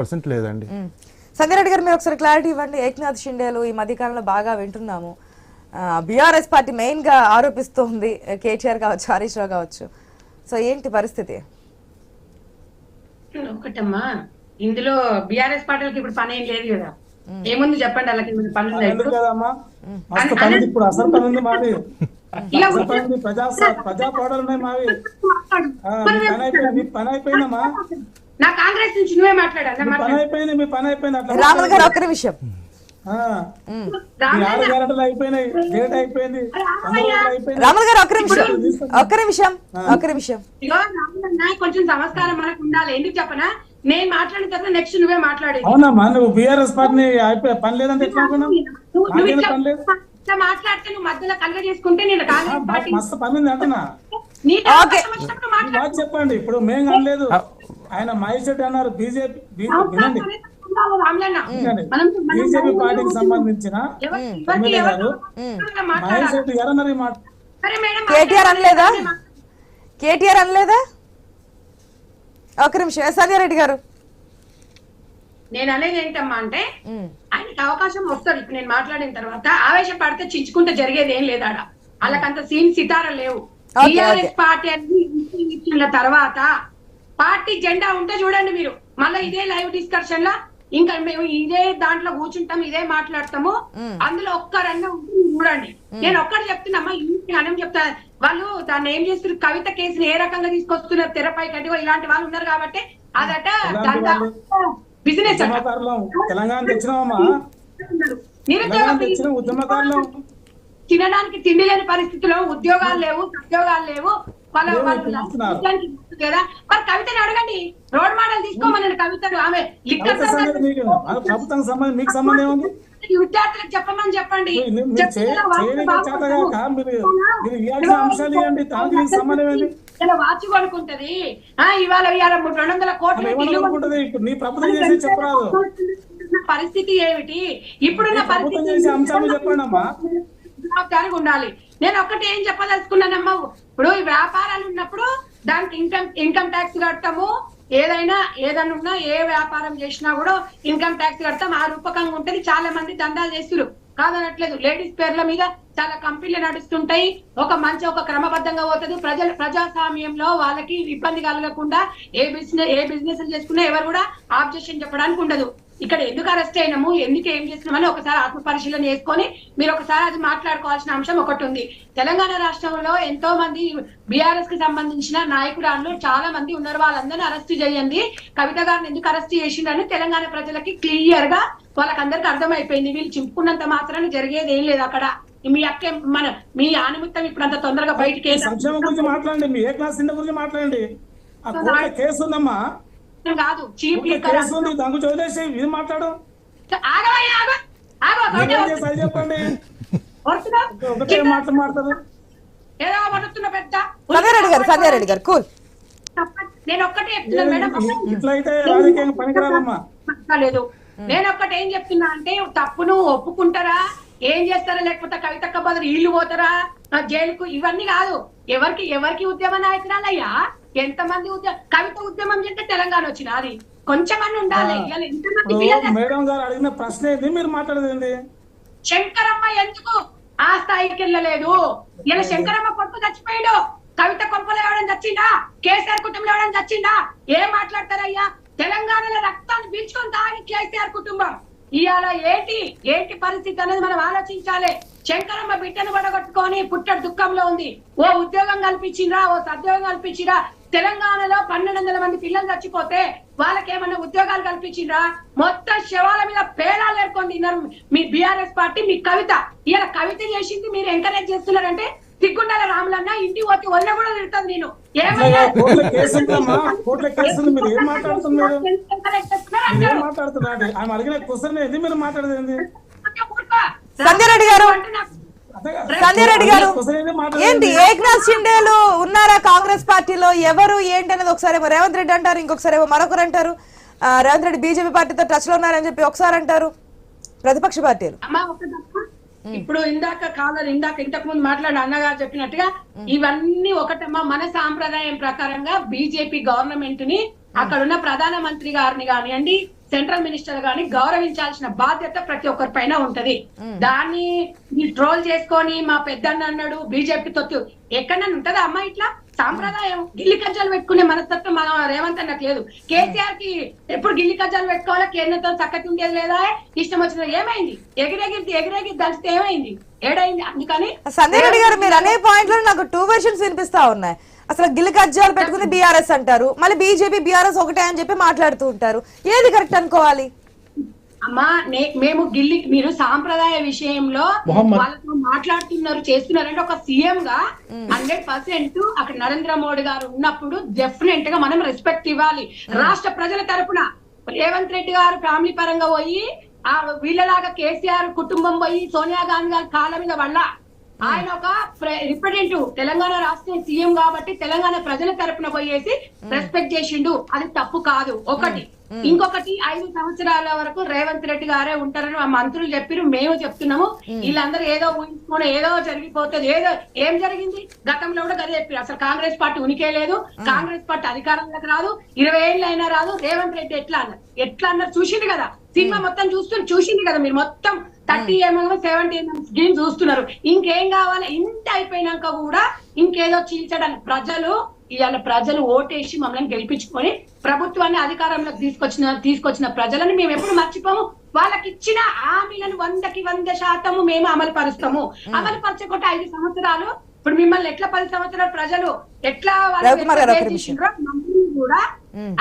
Percent లేదండి. సంజయ్ రెడ్డి గారు మీరు ఒకసారి క్లారిటీ ఇవ్వండి. ఏక్నాథ్ షిండేలు ఈ మధ్యకాలంలో బాగా వింటున్నాము. బీఆర్ఎస్ పార్టీ మెయిన్గా ఆరోపిస్తోంది కేటీఆర్ కావచ్చు హరీష్ రావు కావచ్చు. సో ఏంటి పరిస్థితి? ఒకటమ్మా. ఇందులో బిఆర్ఎస్ పార్టీలకు ఇప్పుడు పని ఏం లేదు కదా. ఏముంది చెప్పండి వాళ్ళకి ఏమైనా పని ఉందా ఎందుకు ఇప్పుడు కదమ్మా మస్తు పని ఉంది ఇప్పుడు అసలు పని ఉంది మాది. ఇలా అసలు పని ఉంది ప్రజా ప్రజా పని అయిపోయిందమ్మా. నా కాంగ్రెస్ నుంచి నువ్వే మాట్లాడా. మీ పని అయిపోయింది రాములు గారు ఒక్క అయిపోయింది. రాములు గారు ఒక్క నిమిషం ఒక్క నిమిషం ఒక్క నిమిషం ఇగో రామన్న కొంచెం సంస్కారం మనకు ఉండాలి. ఎందుకు చెప్పనా? నేను మాట్లాడిన తర్వాత నెక్స్ట్ నువ్వే మాట్లాడేది అవునమ్మా నువ్వు బీఆర్ఎస్ అయిపోయి పని లేదంటే ఎట్లా అనుకున్నావు? నువ్వు నువ్వు నాకేం ఇట్లా పని లేదు. ఇట్లా మాట్లాడితే నువ్వు మధ్యలో కలగ చేసుకుంటే నేను కాంగ్రెస్ పార్టీ మస్తు పని ఉంది అంటున్నా. చెప్పండి ఇప్పుడు మేము అనలేదు ఆయన రెడ్డి అన్నారు బీజేపీ వినండి. బీజేపీ పార్టీకి సంబంధించిన ఎమ్మెల్యే ఎవరు గారు రెడ్డి గారు అన్నారు మాట కేటీఆర్ అనలేదా? కేటీఆర్ అనలేదా? ఒక్క నిమిషం సంజయ్ రెడ్డి గారు. నేను అనేది ఏంటమ్మా అంటే ఆయనకి అవకాశం వస్తుంది. ఇప్పుడు నేను మాట్లాడిన తర్వాత ఆవేశపడితే చించుకుంటే జరిగేది ఏం లేదు ఆడ వాళ్ళకంత సీన్ సితారా లేవు. టీఆర్ఎస్. పార్టీ అని ఇచ్చిన తర్వాత పార్టీ జెండా ఉంటే చూడండి మీరు. మళ్ళీ ఇదే లైవ్ డిస్కషన్ లా. ఇంకా మేము ఇదే దాంట్లో కూర్చుంటాం ఇదే మాట్లాడతాము. అందులో ఒక్కరన్నా చూడండి. నేను ఒక్కటి చెప్తున్నామా ఇంటి అనం చెప్తా. వాళ్ళు దాన్ని ఏం చేస్తున్నారు? కవిత కేసుని ఏ రకంగా తీసుకొస్తున్నారు? తెరపై కట్టిగో ఇలాంటి వాళ్ళు ఉన్నారు కాబట్టి అదట? బిజినెస్ తెలంగాణ తినడానికి తిండి లేని పరిస్థితిలో ఉద్యోగాలు లేవు ఉద్యోగాలు లేవు. వాళ్ళ కదా? మరి కవితని అడగండి. రోడ్ మోడల్ తీసుకోమని కవితను. ఆమె లిక్కర్ ప్రభుత్వ సంగతి మీకు మన ప్రభుత్వం సంబంధం మీకు సంబంధం ఏముంది? విద్యార్థులకు చెప్పమని చెప్పండి. వాచి కొనుక్కుంటది ఆ ఇవాళ ఇవాళ రెండు వందల కోట్ల చెప్పరాదు. పరిస్థితి ఏమిటి? ఇప్పుడున్న పరిస్థితి ఉండాలి. నేను ఒక్కటి ఏం చెప్పదలుచుకున్నానమ్మా. ఇప్పుడు ఈ వ్యాపారాలు ఉన్నప్పుడు దానికి ఇన్కమ్ ఇన్కమ్ ట్యాక్స్ కడతాము. ఏదైనా ఏదైనా ఉన్నా ఏ వ్యాపారం చేసినా కూడా ఇన్కమ్ ట్యాక్స్ కడతాం. ఆ రూపకంగా ఉంటుంది. చాలా మంది దందాలు చేస్తున్నారు కాదనట్లేదు. లేడీస్ పేర్ల మీద చాలా కంపెనీలు నడుస్తుంటాయి. ఒక మంచి ఒక క్రమబద్ధంగా పోతుంది. ప్రజల ప్రజాస్వామ్యంలో వాళ్ళకి ఇబ్బంది కలగకుండా ఏ బిజినెస్ ఏ బిజినెస్ చేసుకున్నా ఎవరు కూడా ఆబ్జెక్షన్ చెప్పడానికి ఉండదు. ఇక్కడ ఎందుకు అరెస్ట్ అయినాము? ఎందుకు ఏం చేసినామని ఒకసారి ఆత్మ పరిశీలన చేసుకొని మీరు ఒకసారి అది మాట్లాడుకోవాల్సిన అంశం ఒకటి ఉంది. తెలంగాణ రాష్ట్రంలో ఎంతో మంది బీఆర్ఎస్కి సంబంధించిన నాయకురాళ్ళు చాలా మంది ఉన్నారు. వాళ్ళందరినీ అరెస్ట్ చేయండి. కవిత గారిని ఎందుకు అరెస్ట్ చేసిండని తెలంగాణ ప్రజలకి క్లియర్గా వాళ్ళకందరికి అర్థమైపోయింది. వీళ్ళు చింపుకున్నంత మాత్రాన జరిగేది ఏం లేదు అక్కడ. మీ అక్క మన మీ ఆనిమిత్తం ఇప్పుడు అంత తొందరగా బయటికి సంక్షేమం గురించి మాట్లాడండి. మీ ఏ క్లాస్ గురించి మాట్లాడండి? కేసు ఉందమ్మా. కాదు. గురించి వదిలేసి ఇది మాట్లాడు. చెప్పండి. ఒకటే మాట మాట్లాడదు ఏదో పడుతున్న పెద్ద. సంజయ్ రెడ్డి గారు సంజయ్ రెడ్డి గారు కూల్. నేను ఒక్కటే చెప్తున్నాను మేడం. ఇట్లా అయితే రాజకీయంగా పనికిరాదమ్మా. లేదు నేను ఒక్కటి ఏం చెప్తున్నా అంటే తప్పును ఒప్పుకుంటారా? ఏం చేస్తారా? లేకపోతే కవితక్క బదులు ఇల్లు పోతారా? జైలుకు ఇవన్నీ కాదు. ఎవరికి ఎవరికి ఉద్యమ నాయకురాలయ్యా ఎంతమంది ఉద్యమ కవిత ఉద్యమం చేస్తే తెలంగాణ వచ్చిన అది? కొంచెమని ఉండాలి. మేడం గారు అడిగిన ప్రశ్న ఏంది? మీరు మాట్లాడేది శంకరమ్మ ఎందుకు ఆ స్థాయికి వెళ్ళలేదు? ఇలా శంకరమ్మ కొడుకు చచ్చిపోయాడు. కవిత కొంపలు ఎవడం చచ్చిందా? కేసీఆర్ కుటుంబంలో ఎవడం చచ్చిందా? ఏం మాట్లాడతారయ్యా? తెలంగాణలో రక్తాన్ని పీల్చుకొని తాగి కేసీఆర్ కుటుంబం. ఇవాళ ఏంటి? ఏంటి పరిస్థితి అనేది మనం ఆలోచించాలి. శంకరమ్మ బిడ్డను పడగొట్టుకొని పుట్టడు దుఃఖంలో ఉంది. ఓ ఉద్యోగం కల్పించిండ్రా ఓ సద్యోగం కల్పించిరా తెలంగాణలో పన్నెండు వందల మంది పిల్లలు చచ్చిపోతే వాళ్ళకి ఏమన్నా ఉద్యోగాలు కల్పించిండ్రా మొత్తం శవాల మీద పేలాలు ఏర్కొని తిన్నారు మీ బీఆర్ఎస్ పార్టీ మీ కవిత. ఇలా కవిత చేసింది మీరు ఎంకరేజ్ చేస్తున్నారంటే సిగ్గుండాల రాములన్న ఇంటికి పోతే వల్ల కూడా తిడతాను నేను. గారు గారు ఏంటి ఏక్నాథ్ షిండేలు ఉన్నారా కాంగ్రెస్ పార్టీలో? ఎవరు ఏంటి అనేది ఒకసారి ఏమో రేవంత్ రెడ్డి అంటారు ఇంకొకసారి ఏమో మరొకరు అంటారు. రేవంత్ రెడ్డి బీజేపీ పార్టీతో టచ్లో ఉన్నారని చెప్పి ఒకసారి అంటారు. ప్రతిపక్ష పార్టీలు. ఇప్పుడు ఇందాక కాలర్ ఇందాక ఇంతకు ముందు మాట్లాడిన అన్నగారు చెప్పినట్టుగా ఇవన్నీ ఒకటమ్మా మన సాంప్రదాయం ప్రకారంగా బీజేపీ గవర్నమెంట్ని అక్కడ ఉన్న ప్రధాన మంత్రి గారిని కానివ్వండి సెంట్రల్ మినిస్టర్ గాని గౌరవించాల్సిన బాధ్యత ప్రతి ఒక్కరి పైన ఉంటది దాన్ని ట్రోల్ చేసుకొని మా పెద్దన్న అన్నాడు బీజేపీ తొత్తు. ఎక్కడన్నా ఉంటదా అమ్మా ఇట్లా? సాంప్రదాయం. గిల్లి కజ్జాలు పెట్టుకునే మనస్తత్వం మన రేవంత్ అన్నకు లేదు. కేసీఆర్కి ఎప్పుడు గిల్లి కజ్జాలు పెట్టుకోవాలా? కేంద్రంతో చక్కటి ఉండేది లేదా? ఇష్టం వచ్చింది? ఏమైంది? ఎగిరెగిరి ఎగిరెగిరి దంచితే ఏమైంది? ఏడైంది? అందుకని సంజయ్ రెడ్డి గారు మీరు అనే పాయింట్లో నాకు టూ వెర్షన్స్ వినిపిస్తా ఉన్నాయి. అసలు గిల్లి కజ్జాలు పెట్టుకుని బీఆర్ఎస్ అంటారు. మళ్ళీ బీజేపీ బీఆర్ఎస్ ఒకటే అని చెప్పి మాట్లాడుతూ ఉంటారు. ఏది కరెక్ట్ అనుకోవాలి? అమ్మా మేము గిల్లి మీరు సాంప్రదాయ విషయంలో మొహమ్మద్. వాళ్ళతో మాట్లాడుతున్నారు చేస్తున్నారంటే ఒక సీఎం గా హండ్రెడ్ పర్సెంట్ అక్కడ నరేంద్ర మోడీ గారు ఉన్నప్పుడు డెఫినెట్గా మనం రెస్పెక్ట్ ఇవ్వాలి. రాష్ట్ర ప్రజల తరపున రేవంత్ రెడ్డి గారు ఫ్యామిలీ పరంగా పోయి ఆ వీళ్ళలాగా కేసీఆర్ కుటుంబం పోయి సోనియా గాంధీ గారి కాళ్ళ మీద వల్ల ఆయన ఒక రిప్రజెంటివ్ తెలంగాణ రాష్ట్రం సీఎం కాబట్టి తెలంగాణ ప్రజల తరపున పోయేసి రెస్పెక్ట్ చేసిండు. అది తప్పు కాదు. ఒకటి. ఇంకొకటి ఐదు సంవత్సరాల వరకు రేవంత్ రెడ్డి గారే ఉంటారని మా మంత్రులు చెప్పిరు మేము చెప్తున్నాము. వీళ్ళందరూ ఏదో ఊహించుకొని ఏదో జరిగిపోతుంది. ఏదో ఏం జరిగింది? గతంలో కూడా గదే చెప్పారు. అసలు కాంగ్రెస్ పార్టీ ఉనికే లేదు. కాంగ్రెస్ పార్టీ అధికారంలోకి రాదు. ఇరవై ఏళ్ళు అయినా రాదు. రేవంత్ రెడ్డి ఎట్లా అన్నారు ఎట్లా అన్నారు చూసింది కదా. సినిమా మొత్తం చూస్తూ చూసింది కదా మీరు మొత్తం. Thirty MM seventy MM screen చూస్తున్నారు. ఇంకేం కావాలి? ఇంత అయిపోయినాక కూడా ఇంకేదో చీల్చడానికి ప్రజలు ఇవాళ ప్రజలు ఓటేసి మమ్మల్ని గెలిపించుకొని ప్రభుత్వాన్ని అధికారంలోకి తీసుకొచ్చిన తీసుకొచ్చిన ప్రజలను మేము ఎప్పుడు మర్చిపోము. వాళ్ళకి ఇచ్చిన హామీలను వందకి వంద శాతము మేము అమలు పరుస్తాము. అమలు పరచకుండా ఐదు సంవత్సరాలు ఇప్పుడు మిమ్మల్ని ఎట్లా పది సంవత్సరాలు ప్రజలు ఎట్లా కూడా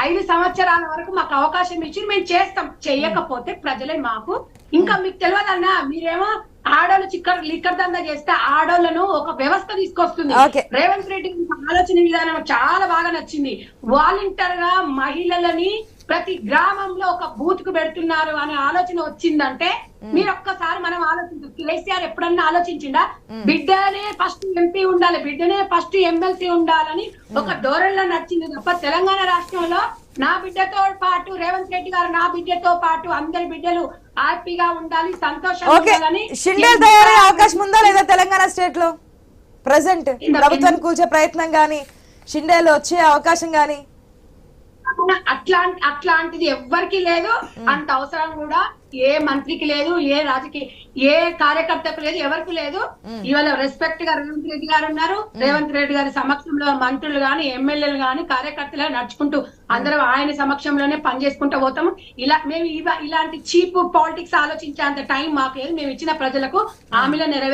ఐదు సంవత్సరాల వరకు మాకు అవకాశం ఇచ్చి మేము చేస్తాం. చేయకపోతే ప్రజలే మాకు ఇంకా మీకు తెలియదన్నా మీరేమో ఆడోళ్ళు చిక్కర్ లిక్కర్ దందా చేస్తే ఆడోళ్ళను ఒక వ్యవస్థ తీసుకొస్తుంది. రేవంత్ రెడ్డి ఆలోచన విధానం చాలా బాగా నచ్చింది. వాలంటీర్గా మహిళలని ప్రతి గ్రామంలో ఒక బూత్కు పెడుతున్నారు అనే ఆలోచన వచ్చిందంటే మీరు ఒక్కసారి మనం ఆలోచించు కేసీఆర్ ఎప్పుడన్నా ఆలోచించిందా బిడ్డనే ఫస్ట్ ఎంపీ ఉండాలి బిడ్డనే ఫస్ట్ ఎమ్మెల్సీ ఉండాలని ఒక ధోరణిలో నచ్చింది తప్ప తెలంగాణ రాష్ట్రంలో నా బిడ్డతో పాటు రేవంత్ రెడ్డి గారు నా బిడ్డతో పాటు అందరి బిడ్డలు హ్యాపీగా ఉండాలి సంతోషంగా ఉండాలని తయారయ్యే అవకాశం ఉందా లేదా తెలంగాణ స్టేట్లో? ప్రజెంట్ ప్రభుత్వాన్ని కూల్చే ప్రయత్నం గానీ షిండేలు వచ్చే అవకాశం గానీ అట్లాంటి అట్లాంటిది ఎవ్వరికి లేదు. అంత అవసరం కూడా ఏ మంత్రికి లేదు ఏ రాజకీయ ఏ కార్యకర్తకు లేదు ఎవరికి లేదు. ఇవాళ రెస్పెక్ట్గా రేవంత్ రెడ్డి గారు ఉన్నారు. రేవంత్ రెడ్డి గారి సమక్షంలో మంత్రులు గాని ఎమ్మెల్యేలు గాని కార్యకర్తలు నడుచుకుంటూ అందరం ఆయన సమక్షంలోనే పనిచేసుకుంటూ పోతాము. ఇలా మేము ఇవ- ఇలాంటి చీప్ పాలిటిక్స్ ఆలోచించేంత టైం మాకు లేదు. మేము ఇచ్చిన ప్రజలకు హామీలో నెరవేర్